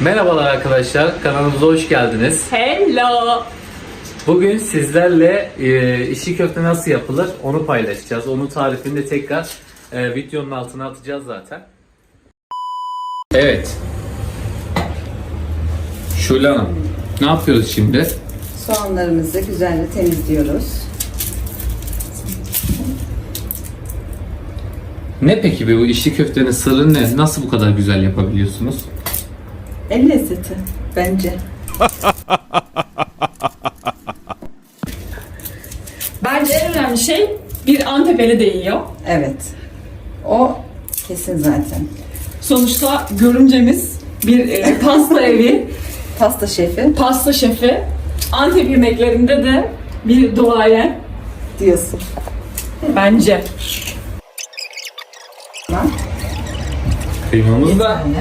Merhabalar arkadaşlar, kanalımıza hoş geldiniz. Hello. Bugün sizlerle e, işi köfte nasıl yapılır onu paylaşacağız. Onun tarifini de tekrar e, videonun altına atacağız zaten. Evet. Şule Hanım, ne yapıyoruz şimdi? Soğanlarımızı güzelce temizliyoruz. Ne peki bu işi köftenin sırrı ne? Nasıl bu kadar güzel yapabiliyorsunuz? El lezzeti bence. Bence en önemli şey bir Antep eli değiyor. Evet. O kesin zaten. Sonuçta görümcemiz bir e, pasta evi, Pasta şefi pasta şefi. Antep yemeklerinde de bir duayen diyorsun. bence. Kıymamız da Yani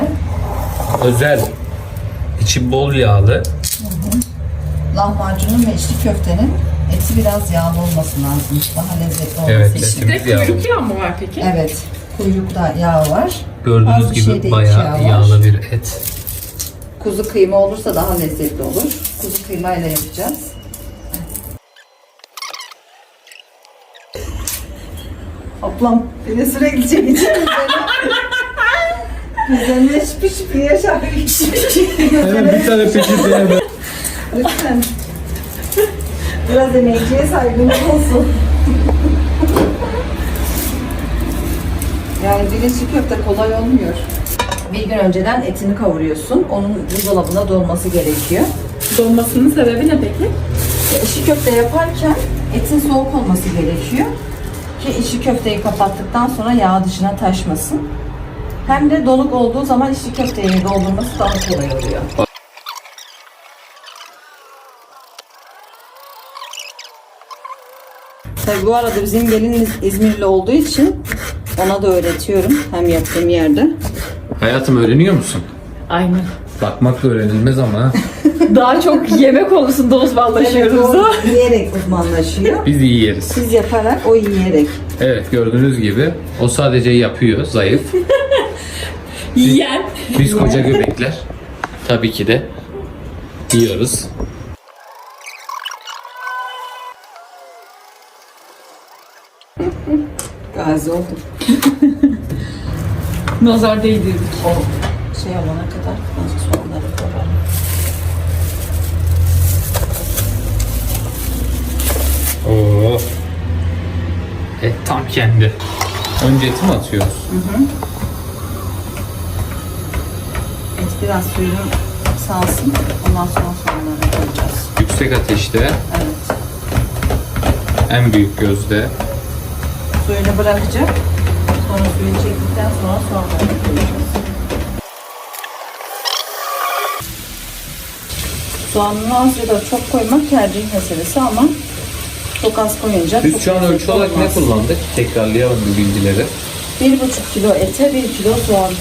özel. İçi bol yağlı. lahmacunun ve içli köftenin eti biraz yağlı olması lazım. Daha lezzetli olması Evet, için. Bir de yağlı. kuyruk yağı mı var peki? Evet. Kuyrukta yağ var. Gördüğünüz Az gibi iç bayağı yağı var. yağlı bir et. Kuzu kıyma olursa daha lezzetli olur. Kuzu kıymayla yapacağız. Ablam beni sürekli çekeceğim Üzerine şıpı şıpı yaşar. Hemen bir tane peçete hemen. Lütfen. Biraz emekçiye saygımız olsun. Yani bilinçli köfte kolay olmuyor. Bir gün önceden etini kavuruyorsun. Onun buzdolabına dolması gerekiyor. Donmasının sebebi ne peki? İşi köfte yaparken etin soğuk olması gerekiyor. Ki işi köfteyi kapattıktan sonra yağ dışına taşmasın. Hem de donuk olduğu zaman işi köfteyi doldurması daha kolay oluyor. Tabii bu arada bizim gelin İzmirli olduğu için ona da öğretiyorum hem yaptığım yerde. Hayatım öğreniyor musun? Aynen. Bakmakla öğrenilmez ama. ha. Daha çok yemek konusunda uzmanlaşıyoruz. o yiyerek uzmanlaşıyor. Biz iyi yeriz. Siz yaparak o yiyerek. Evet gördüğünüz gibi o sadece yapıyor zayıf. Yiyen. Biz koca göbekler tabii ki de yiyoruz. Gazi oldum. Nazar değdirdik. O şey olana kadar soğanları koyalım. Oo. Et tam kendi. Önce eti mi atıyoruz? Et biraz suyunu salsın. Ondan sonra soğanları koyacağız. Yüksek ateşte, Evet. en büyük gözde. Suyunu bırakacak. Sonra suyunu çektikten sonra soğanları koyacağız. Soğanını az ya da çok koymak tercih meselesi ama çok az koyunca Biz çok şu an lezzetli ölçü olarak ne olmaz. kullandık? Tekrarlayalım bu bilgileri. Bir buçuk kilo ete bir kilo soğan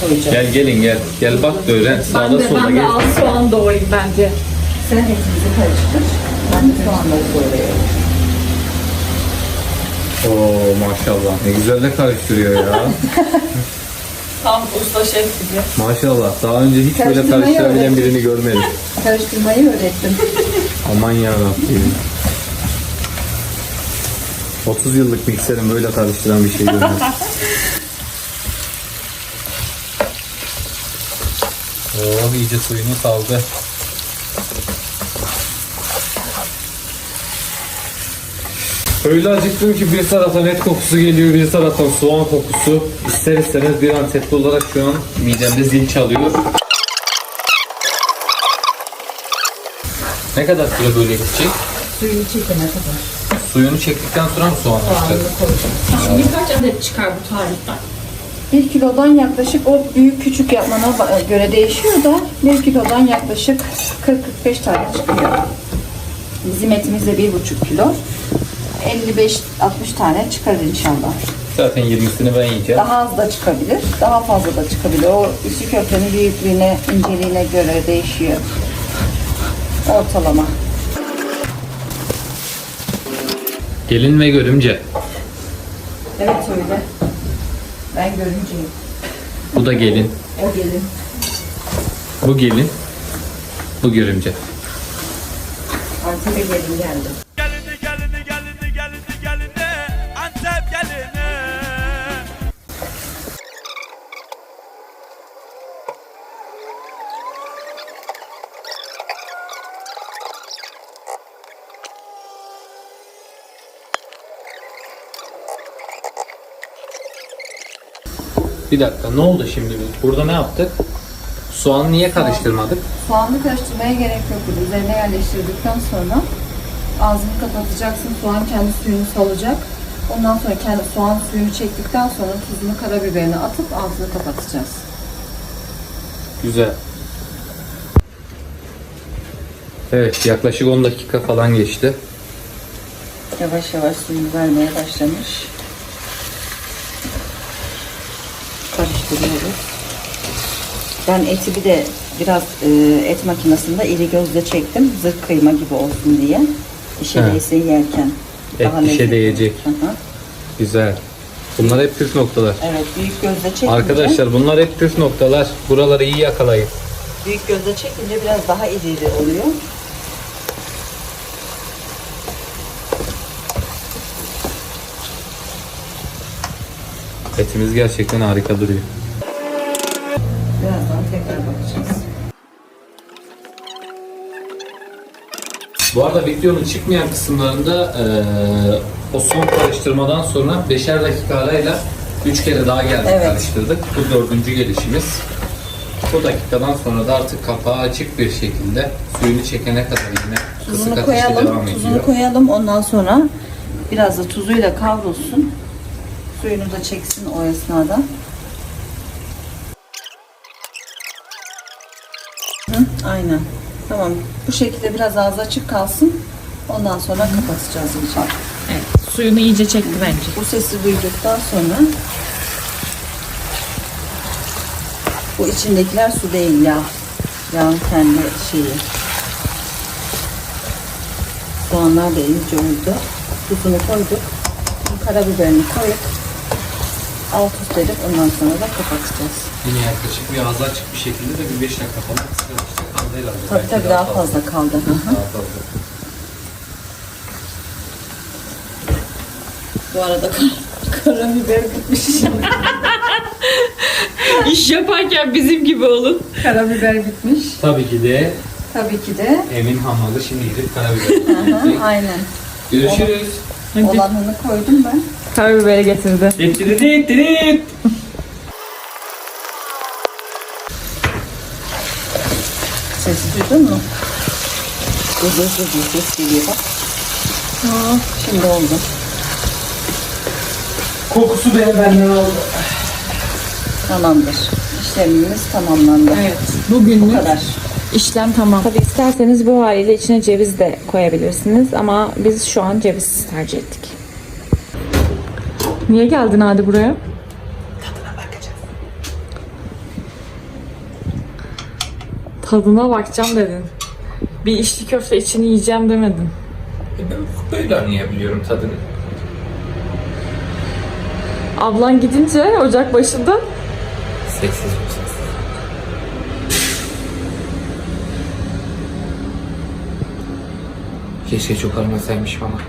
koyacağız. Gel gelin gel. Gel bak da öğren. Ben Sağda de, solda ben de gel. az soğan doğrayayım bence. Sen etimizi karıştır. Ben de soğanları koyuyorum. Oo maşallah. Ne güzel de karıştırıyor ya. Tam usta şef gibi. maşallah. Daha önce hiç böyle Karıştırmayı karıştırabilen öğret. birini görmedim. Karıştırmayı öğrettim. Aman yarabbim. 30 yıllık mikserin böyle karıştıran bir şey görmedim. Oo iyice suyunu saldı. Öyle acıktım ki bir taraftan et kokusu geliyor, bir taraftan soğan kokusu. İster istemez bir Antepli olarak şu an midemde zil çalıyor. Ne kadar süre böyle gidecek? Suyunu çekene kadar. Suyunu çektikten sonra mı soğan? Soğanını koyacağız. Şimdi kaç adet çıkar bu tariften? Bir kilodan yaklaşık o büyük küçük yapmana göre değişiyor da bir kilodan yaklaşık 40-45 tane çıkıyor. Bizim etimiz de bir buçuk kilo. 55-60 tane çıkarır inşallah. Zaten 20'sini ben yiyeceğim. Daha az da çıkabilir, daha fazla da çıkabilir. O içi köftenin büyüklüğüne, inceliğine göre değişiyor. Ortalama. Gelin ve görümce. Evet öyle. Ben görümceyim. Bu da gelin. O gelin. Bu gelin. Bu görümce. Antep'e gelin geldi. Bir dakika ne oldu şimdi biz? Burada ne yaptık? Soğanı niye karıştırmadık? Soğanlı karıştırmaya gerek yok. Üzerine yerleştirdikten sonra ağzını kapatacaksın. Soğan kendi suyunu salacak. Ondan sonra kendi soğan suyunu çektikten sonra tuzunu, karabiberini atıp ağzını kapatacağız. Güzel. Evet yaklaşık 10 dakika falan geçti. Yavaş yavaş suyunu vermeye başlamış. Ben eti bir de biraz e, et makinesinde iri gözle çektim. Zırh kıyma gibi olsun diye. İşe He. değsin yerken. Et daha dişe lezzetli. değecek. Hı hı. Güzel. Bunlar hep püf noktalar. Evet büyük gözle çekince. Arkadaşlar bunlar hep püf noktalar. Buraları iyi yakalayın. Büyük gözle çekince biraz daha iri iri oluyor. Etimiz gerçekten harika duruyor. Bu arada videonun çıkmayan kısımlarında eee, o son karıştırmadan sonra 5'er dakika arayla 3 kere daha geldik Evet. karıştırdık. Bu dördüncü gelişimiz. Bu dakikadan sonra da artık kapağı açık bir şekilde suyunu çekene kadar yine kısık Tuzunu ateşte koyalım. devam Tuzunu ediyor. koyalım. Ondan sonra biraz da tuzuyla kavrulsun. Suyunu da çeksin o esnada. Hı, aynen. Tamam. Bu şekilde biraz ağzı açık kalsın. Ondan sonra kapatacağız iyice. Evet, suyunu iyice çekti bence. Bu sesi duyduktan sonra bu içindekiler su değil yağ. Yağın kendi şeyi. Soğanlar da iyice oldu. Tuzunu koyduk. Karabiberini koyup alt üst edip ondan sonra da kapatacağız. Yine yaklaşık bir ağzı açık bir şekilde de bir 5 dakika falan kısık kaldı herhalde. Tabii tabii daha fazla kaldı. Hı hı. Daha fazla. Bu arada kar- karabiber bitmiş. İş yaparken bizim gibi olun. karabiber bitmiş. Tabii ki de Tabii ki de. Emin Hamalı şimdi gidip karabiber. Hı hı, aynen. Görüşürüz. Olanını koydum ben. Karabiberi getirdi. Dit Sesi duydun mu? Gıdı gıdı ses geliyor bak. Şimdi oldu. Kokusu beni benden aldı. Tamamdır. İşlemimiz tamamlandı. Evet, Bu bugünlük kadar. işlem tamam. Tabii isterseniz bu haliyle içine ceviz de koyabilirsiniz ama biz şu an cevizsiz tercih ettik. Niye geldin hadi buraya? Tadına bakacağız. Tadına bakacağım dedin. Bir içli köfte içini yiyeceğim demedin. Ben böyle anlayabiliyorum tadını. Ablan gidince ocak başında Seksiz misin? Keşke çok aramasaymışım ama.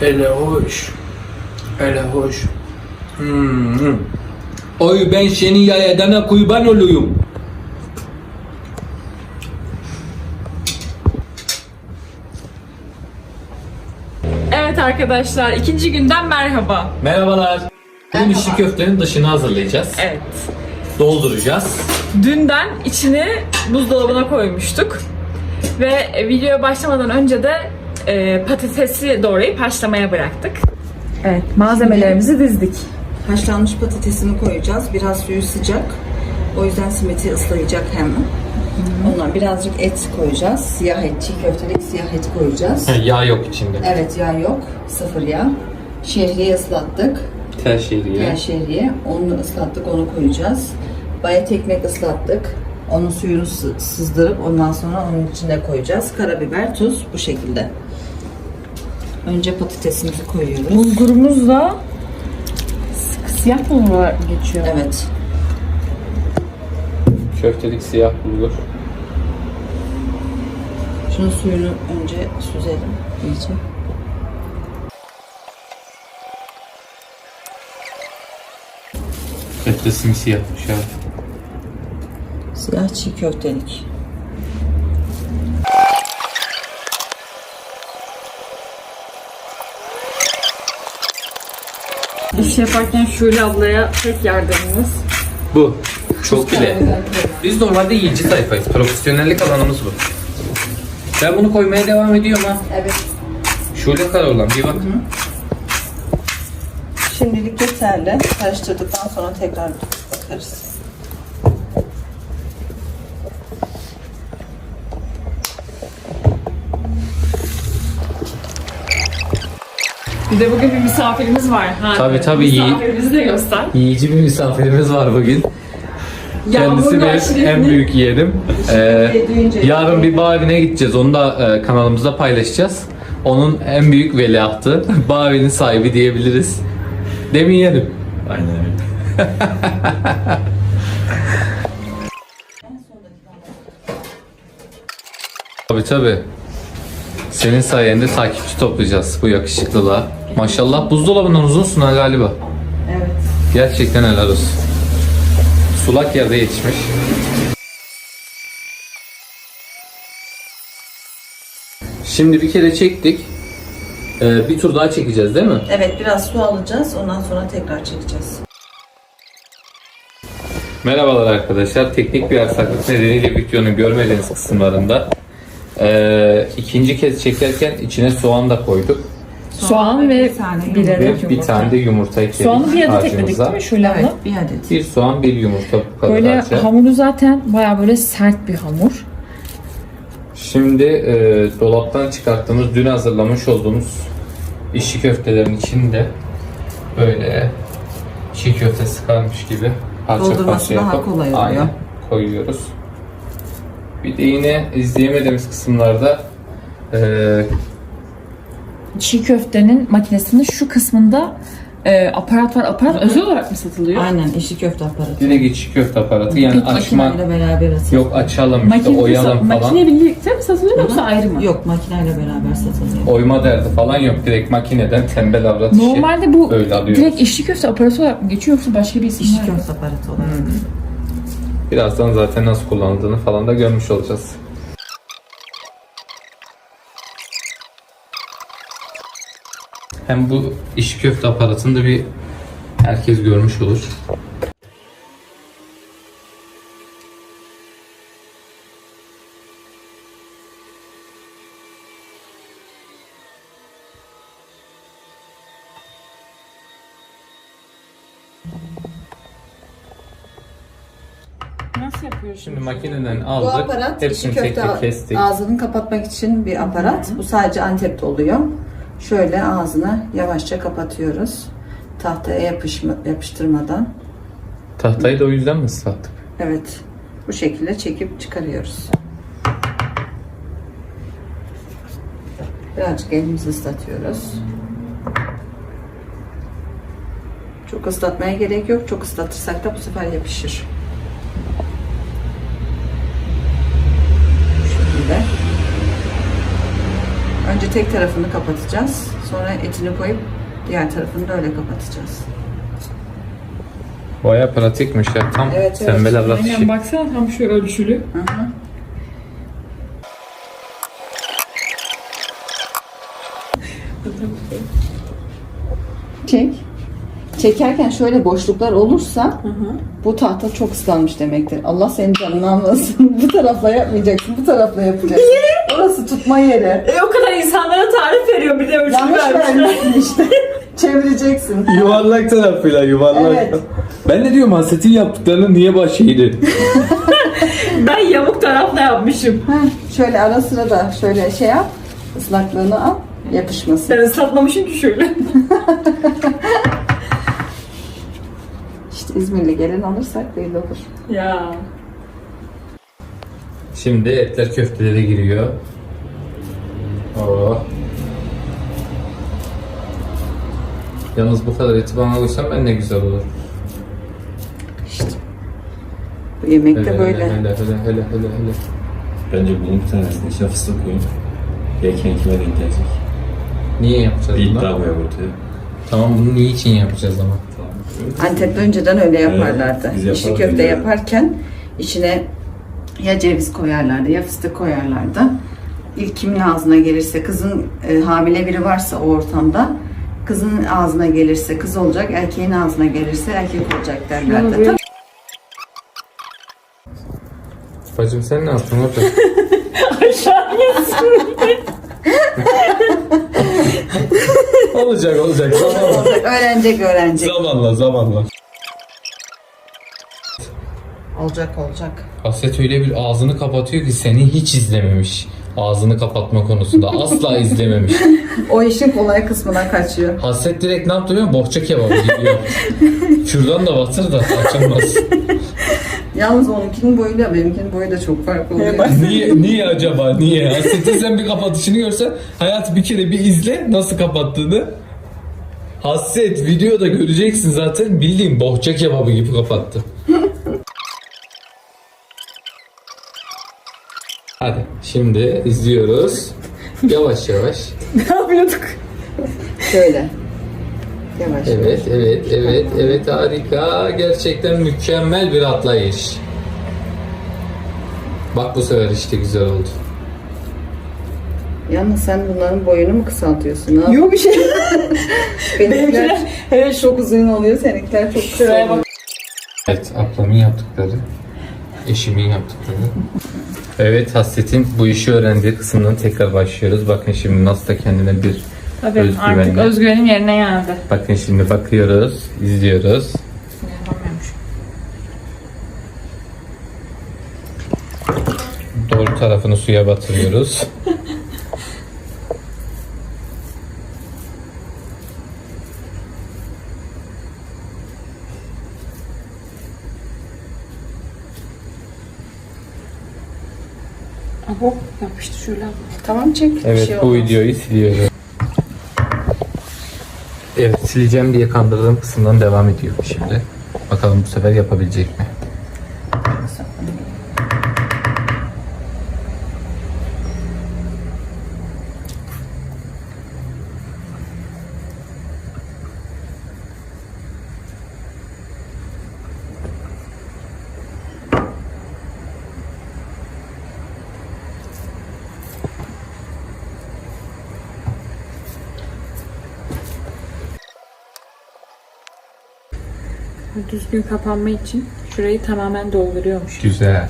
Hele hoş. Hele hoş. Hmm. Oy ben senin yayadana kurban olayım. Evet arkadaşlar ikinci günden merhaba. Merhabalar. Bugün içli köftenin dışını hazırlayacağız. Evet. Dolduracağız. Dünden içini buzdolabına koymuştuk. Ve e, videoya başlamadan önce de e, patatesi doğrayıp haşlamaya bıraktık. Evet malzemelerimizi dizdik. Haşlanmış patatesini koyacağız. Biraz suyu sıcak. O yüzden simiti ıslayacak hemen. Ondan birazcık et koyacağız. Siyah et, çiğ köftelik siyah et koyacağız. Yağ yok içinde. Evet yağ yok. Sıfır yağ. Şehriye ıslattık. Tel şehriye. Yer şehriye. Onu ıslattık, onu koyacağız. Bayat ekmek ıslattık. Onun suyunu sı- sızdırıp ondan sonra onun içine koyacağız. Karabiber, tuz bu şekilde. Önce patatesimizi koyuyoruz. Bulgurumuz da siyah bulgur geçiyor? Evet. Köftelik siyah bulgur. Şunun suyunu önce süzelim iyice. Köfte simsiyahmış ya. Siyah çiğ köftelik. İş yaparken Şule ablaya tek yardımımız. Bu. Çok bile. Biz normalde yiyici tayfayız. Profesyonellik alanımız bu. Ben bunu koymaya devam ediyorum ha. Evet. Şöyle kar olan bir bak. Şimdilik yeterli. Karıştırdıktan sonra tekrar bakarız. Bir de bugün bir misafirimiz var. Ha, Tabii, tabii. Misafirimizi de göster. Yiyici bir misafirimiz var bugün. Kendisi benim aşiretli. en büyük yeğenim. Ee, duyunca yarın bir bağ evine gideceğiz. Onu da e, kanalımızda paylaşacağız. Onun en büyük veliahtı. bağ evinin sahibi diyebiliriz. Demin yerim. Aynen öyle. Tabii tabii. Senin sayende takipçi toplayacağız bu yakışıklılığa. Maşallah buzdolabından uzunsun ha galiba. Evet. Gerçekten helal olsun. Sulak yerde yetişmiş. Şimdi bir kere çektik. Ee, bir tur daha çekeceğiz değil mi? Evet biraz su alacağız. Ondan sonra tekrar çekeceğiz. Merhabalar arkadaşlar. Teknik bir aksaklık nedeniyle videonun görmediğiniz kısımlarında ee, ikinci kez çekerken içine soğan da koyduk. Soğan ve bir Ve adet bir yumurta. tane de yumurta ekledik Soğanı bir adet ekledik harcımıza. değil mi Şule? Evet bir adet. Bir soğan, bir yumurta bu kadar Böyle harca. hamuru zaten baya böyle sert bir hamur. Şimdi e, dolaptan çıkarttığımız, dün hazırlamış olduğumuz işçi köftelerin içinde böyle çiğ köfte sıkarmış gibi parça Doldurması parça daha yapıp kolay oluyor. aynen koyuyoruz. Bir de yine izleyemediğimiz kısımlarda e, Çiğ köftenin makinesinin şu kısmında e, aparat var. Aparat özel olarak mı satılıyor? Aynen işi köfte aparatı. direkt içi köfte aparatı yani Peki, açma Makineyle beraber atıyor. yok açalım işte Makine, oyalım falan. makine birlikte mi satılıyor yoksa ayrı mı? Yok makineyle beraber satılıyor. Oyma derdi falan yok direkt makineden tembel avrat işi. Normalde bu öyle alıyoruz. direkt içli köfte aparatı olarak mı geçiyor yoksa başka bir isim İşi var mı? köfte aparatı olarak. Birazdan zaten nasıl kullanıldığını falan da görmüş olacağız. Hem bu iş köfte aparatını da bir herkes görmüş olur. Nasıl yapıyorsun? Şimdi makineden Bu aldık. aparat işi hepsini tek köfte tek kestik. ağzını kapatmak için bir aparat. Bu sadece Antep'te oluyor. Şöyle ağzını yavaşça kapatıyoruz. Tahtaya yapışma, yapıştırmadan. Tahtayı da o yüzden mi ıslattık? Evet. Bu şekilde çekip çıkarıyoruz. Birazcık elimizi ıslatıyoruz. Çok ıslatmaya gerek yok. Çok ıslatırsak da bu sefer yapışır. Bu şekilde. Önce tek tarafını kapatacağız. Sonra etini koyup diğer tarafını da öyle kapatacağız. Baya pratikmiş ya. Tam Evet, evet. tembel avrat işi. Aynen baksana tam şu ölçülü. Hı hı. Çek. Çekerken şöyle boşluklar olursa bu tahta çok ıslanmış demektir. Allah senin canını almasın. bu tarafla yapmayacaksın, bu tarafla yapacaksın. Orası tutma yeri. E o kadar insanlara tarif veriyor bir de ölçülü Yanlış vermişler. vermişsin işte. Çevireceksin. Yuvarlak tarafıyla yuvarlak. Evet. Ben de diyorum Haset'in yaptıklarını niye başıydı? Ben yamuk tarafla yapmışım. Heh, şöyle ara sıra da şöyle şey yap. Islaklığını al. Yapışmasın. Ben ıslatmamışım ki şöyle. İşte İzmirli gelin alırsak belli olur. ya. Şimdi etler köftelere giriyor. Oh. Yalnız bu kadar eti bana koysan ben ne güzel olur. Bu yemek Hele de böyle. hele hele hele hele hele. Bence bunun bir tanesini içine fıstık koyun. Belki kime denk gelecek. Niye yapacağız Bir bunu? iddia koyalım ortaya. Tamam bunu niçin yapacağız ama? Antep'te önceden öyle yaparlardı. biz İçli yapardık köfte yaparken içine ya ceviz koyarlardı ya fıstık koyarlardı. İlk kimin ağzına gelirse kızın e, hamile biri varsa o ortamda kızın ağzına gelirse kız olacak, erkeğin ağzına gelirse erkek olacak derlerdi. Tabii Bacım sen ne yaptın orada? olacak olacak zamanla. öğrenecek öğrenecek. Zamanla zamanla. Olacak olacak. Hasret öyle bir ağzını kapatıyor ki seni hiç izlememiş. Ağzını kapatma konusunda asla izlememiş. O işin kolay kısmına kaçıyor. Hasret direkt ne yaptı biliyor musun? Bohça kebabı gibi yaptı. Şuradan da batır da açılmaz. Yalnız onunkinin boyuyla benimkinin boyu da çok farklı oluyor. niye, niye acaba? Niye? Hasret'in sen bir kapatışını görsen hayat bir kere bir izle nasıl kapattığını. Hasret videoda göreceksin zaten bildiğin bohça kebabı gibi kapattı. Hadi şimdi izliyoruz. Yavaş yavaş. ne yapıyorduk? Şöyle. Yavaş. Evet, evet, evet, evet harika. Gerçekten mükemmel bir atlayış. Bak bu sefer işte güzel oldu. Yalnız sen bunların boyunu mu kısaltıyorsun? Ne Yok bir şey. Benimkiler evet çok uzun oluyor, seninkiler çok kısa Şuraya oluyor. bak. Evet, ablamın yaptıkları, eşimin yaptıkları. Evet, Hasret'in bu işi öğrendiği kısımdan tekrar başlıyoruz. Bakın şimdi nasıl da kendine bir Tabii artık özgüvenle. özgüvenim yerine geldi. Bakın şimdi bakıyoruz, izliyoruz. Doğru tarafını suya batırıyoruz. Abo yapıştı şöyle. Tamam çek. Evet şey bu olmaz. videoyu siliyorum. Evet sileceğim diye kandırdığım kısımdan devam ediyor şimdi. Bakalım bu sefer yapabilecek mi? Düzgün kapanma için şurayı tamamen dolduruyormuş. Güzel.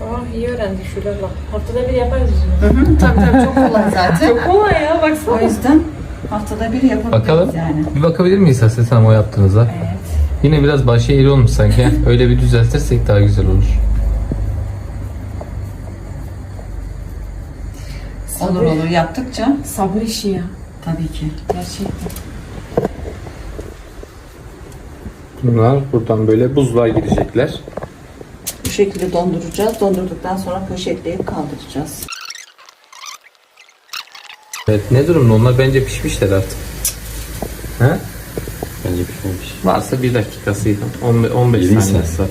Aa iyi öğrendik şöyle bak. Haftada bir yaparız bunu. Hı hı, tabii tabii çok kolay zaten. Çok kolay ya o baksana. yüzden haftada bir yapabiliriz Bakalım. yani. Bir bakabilir miyiz Hasret Hanım o yaptığınıza? Evet. Yine biraz başı eğri olmuş sanki. Öyle bir düzeltirsek daha güzel olur. Olur olur yaptıkça Sabır işi ya. tabii ki. Gerçekten. Bunlar buradan böyle buzluğa girecekler. Bu şekilde donduracağız. Dondurduktan sonra poşetleyip kaldıracağız. Evet ne durumda onlar bence pişmişler artık. Ha? Bence pişmemiş. Varsa bir dakikasıydı. 15, 15 Yedi saniyesi.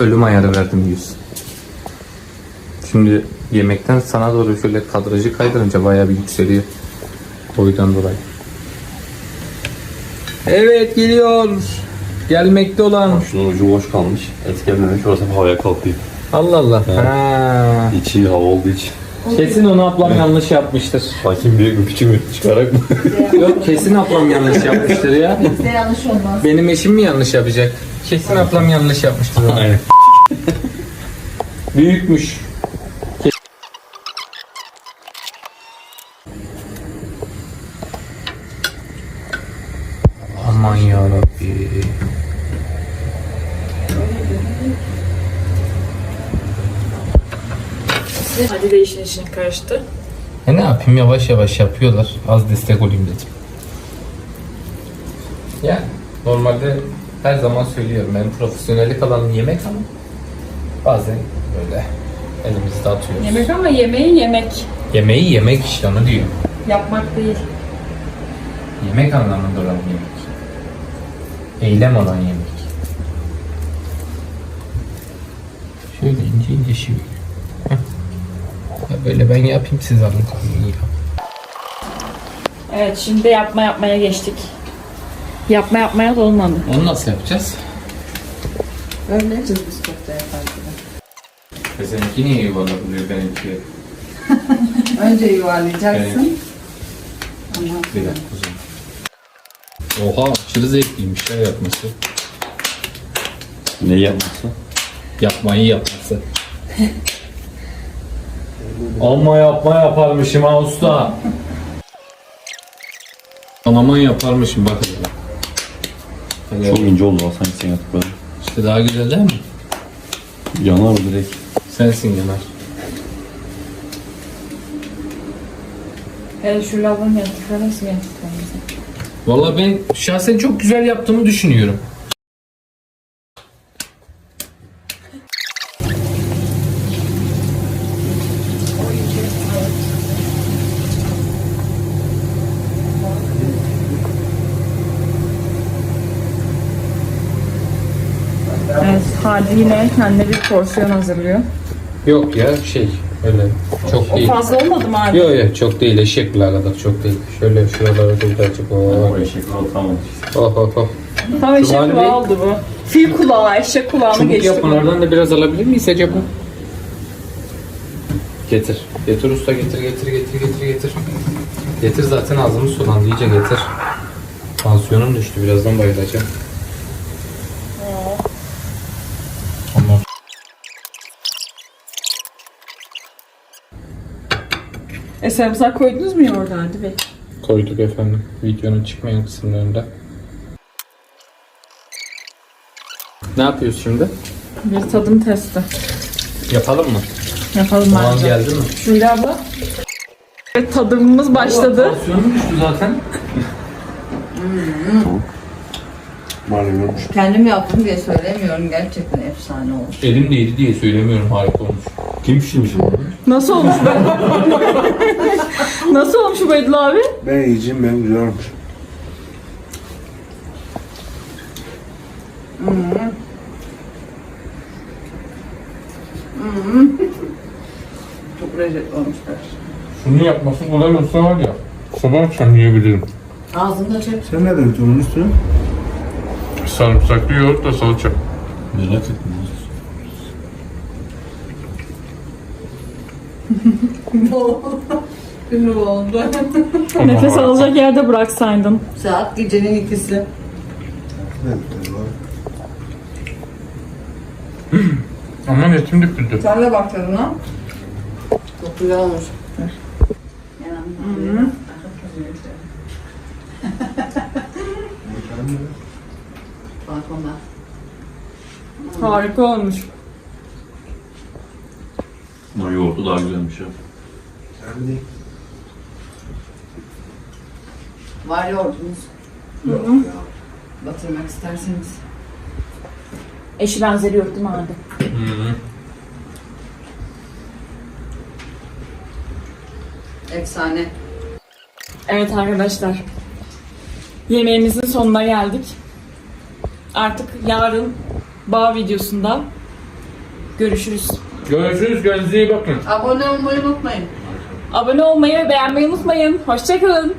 Ölüm ayarı verdim 100. Şimdi yemekten sana doğru şöyle kadrajı kaydırınca bayağı bir yükseliyor. Boydan dolayı. Evet geliyor. Gelmekte olan. Şunun ucu boş kalmış. Et gelmemiş. Orası havaya kalkıyor. Allah Allah. Evet. Ha. İçi hava olduğu için. Kesin onu ablam yanlış yapmıştır. Bakayım büyük mü küçük mü çıkarak mı? Yok kesin ablam yanlış yapmıştır ya. Bizde yanlış olmaz. Benim eşim mi yanlış yapacak? Kesin ablam yanlış yapmıştır. Aynen. Büyükmüş. Aman yarabbi. Hadi de işin içine karıştı. E ne yapayım yavaş yavaş yapıyorlar. Az destek olayım dedim. Ya Normalde her zaman söylüyorum ben profesyonellik alanı yemek ama bazen böyle elimizde atıyoruz. Yemek ama yemeği yemek. Yemeği yemek işte onu diyor. Yapmak değil. Yemek anlamında olan yemek. Eylem olan yemek. Şöyle ince ince. Heh. Ya böyle ben yapayım siz alın koyun Evet şimdi yapma yapmaya geçtik. Yapma yapmaya da olmadı. Onu nasıl yapacağız? Öğreneceğiz biz köfte yaparken. E seninki niye yuvarlanıyor benimki? Önce yuvarlayacaksın. Ondan Bir dakika. Oha aşırı zevkliymiş ya yapması. Ne yapması? Yapmayı yapması. Ama yapma yaparmışım ha usta. Aman yaparmışım bak. Hadi Çok ince oldu Hasan sen yaptıkları. İşte daha güzel değil mi? Yanar direkt. Sensin Yanar. Evet şu lavabonun yaptıkları nasıl yaptıklarımızı. Valla ben şahsen çok güzel yaptığımı düşünüyorum. Evet Hadi yine kendine bir porsiyon hazırlıyor. Yok ya şey öyle çok O değil. fazla olmadı mı abi? Yok yok çok değil eşek bile kadar çok değil. Şöyle şuralara da birazcık oh Oraya şekil atamadık. oh oh. oh. Tam eşek Cumali kulağı Bey. oldu bu. Fil kulağı, eşek kulağına Çubuk geçti bu. yapmalardan da biraz alabilir miyiz acaba? Getir. Getir usta getir getir getir getir getir. Getir zaten ağzımız sulandı iyice getir. Tansiyonum düştü birazdan bayılacağım. Ondan E sarımsak koydunuz mu yoğurda Hadi Bey? koyduk efendim videonun çıkmayan kısımlarında. Ne yapıyoruz şimdi? Bir tadım testi. Yapalım mı? Yapalım Tamam bence. geldi mi? Şule abla. Evet tadımımız başladı. Tansiyonum düştü zaten. Kendim yaptım diye söylemiyorum. Gerçekten efsane olmuş. Elim değdi diye söylemiyorum harika olmuş. Kim pişirmiş bunu? Nasıl olmuş be? Nasıl olmuş bu Edil abi? Ben yiyeceğim ben güzel olmuş. Çok lezzetli olmuşlar. Şunu yapması kolay olsa var ya sabah akşam yiyebilirim. Ağzında çek. Sen ne dedin onun üstüne? Sarımsaklı yoğurt da salça. Merak ettim. Ünlü oldu. Nefes alacak yerde bıraksaydın. Saat gecenin ikisi. Aman etim döküldü. Sen de bak tadına. Çok güzel olmuş. Balkonda. Harika olmuş. Ama yoğurdu daha güzelmiş ya. Sen de Var yoğurdunuz. yok ya. Batırmak isterseniz. Eşi benzeri yok değil mi abi? Efsane. Evet arkadaşlar. Yemeğimizin sonuna geldik. Artık yarın bağ videosunda görüşürüz. Görüşürüz kendinize iyi bakın. Abone olmayı unutmayın. Abone olmayı ve beğenmeyi unutmayın. Hoşçakalın.